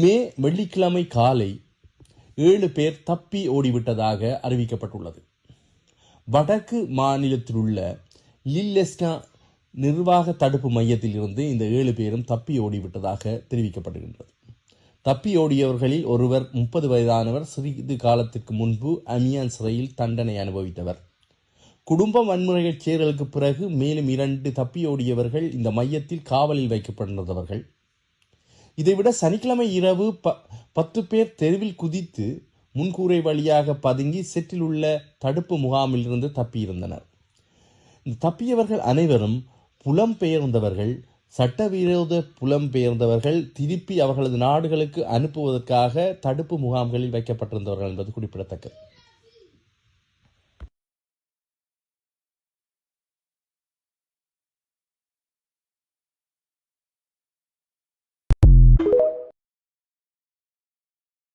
மே வெள்ளிக்கிழமை காலை ஏழு பேர் தப்பி ஓடிவிட்டதாக அறிவிக்கப்பட்டுள்ளது. வடக்கு மாநிலத்திலுள்ள லில்லெஸ்னா நிர்வாக தடுப்பு மையத்தில் இருந்து இந்த ஏழு பேரும் தப்பி ஓடிவிட்டதாக தெரிவிக்கப்படுகின்றது. தப்பி ஓடியவர்களில் ஒருவர் முப்பது வயதானவர் சிறிது காலத்திற்கு முன்பு அமியான் சிறையில் தண்டனை அனுபவித்தவர். குடும்ப வன்முறைகள் சேரலுக்கு பிறகு மேலும் இரண்டு தப்பியோடியவர்கள் இந்த மையத்தில் காவலில் வைக்கப்பட்டிருந்தவர்கள். இதைவிட சனிக்கிழமை இரவு ப பத்து பேர் தெருவில் குதித்து முன்கூரை வழியாக பதுங்கி செட்டில் உள்ள தடுப்பு முகாமிலிருந்து தப்பியிருந்தனர். இந்த தப்பியவர்கள் அனைவரும் புலம்பெயர்ந்தவர்கள் சட்டவிரோத புலம்பெயர்ந்தவர்கள் திருப்பி அவர்களது நாடுகளுக்கு அனுப்புவதற்காக தடுப்பு முகாம்களில் வைக்கப்பட்டிருந்தவர்கள் என்பது குறிப்பிடத்தக்கது.